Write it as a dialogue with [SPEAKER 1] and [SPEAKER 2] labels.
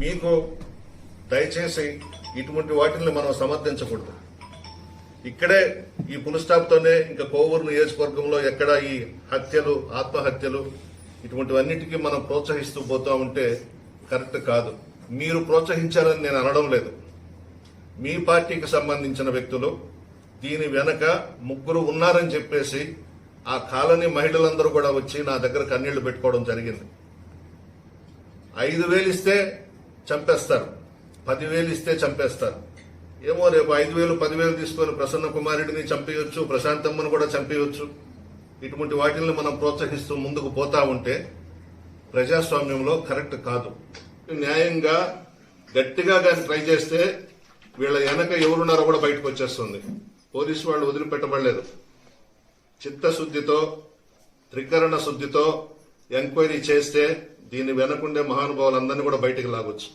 [SPEAKER 1] మీకు దయచేసి ఇటువంటి వాటిని మనం సమర్థించకూడదు. ఇక్కడే ఈ పుల్ ఇంకా కోవూరు నియోజకవర్గంలో ఎక్కడ ఈ హత్యలు ఆత్మహత్యలు ఇటువంటివన్నిటికీ మనం ప్రోత్సహిస్తూ పోతా ఉంటే కరెక్ట్ కాదు. మీరు ప్రోత్సహించారని నేను అనడం లేదు. మీ పార్టీకి సంబంధించిన వ్యక్తులు దీని వెనక ముగ్గురు ఉన్నారని చెప్పేసి ఆ కాలనీ మహిళలందరూ కూడా వచ్చి నా దగ్గర కన్నీళ్ళు పెట్టుకోవడం జరిగింది. ఐదు వేలు ఇస్తే చంపేస్తారు. పదివేలు ఇస్తే చంపేస్తారు. ఏమో రేపు ఐదు వేలు పదివేలు తీసుకొని ప్రసన్న కుమారుడిని చంపేయొచ్చు ప్రశాంతమ్మను కూడా చంపేయొచ్చు. ఇటువంటి వాటిని మనం ప్రోత్సహిస్తూ ముందుకు పోతా ఉంటే ప్రజాస్వామ్యంలో కరెక్ట్ కాదు. న్యాయంగా గట్టిగా కానీ ట్రై చేస్తే వీళ్ళ వెనక ఎవరున్నారో కూడా బయటకు వచ్చేస్తుంది. పోలీసు వాళ్ళు వదిలిపెట్టబడలేదు. చిత్తశుద్ధితో త్రికరణ శుద్ధితో ఎంక్వైరీ చేస్తే దీన్ని వెనకుండే మహానుభావులందరినీ కూడా బయటికి లాగొచ్చు.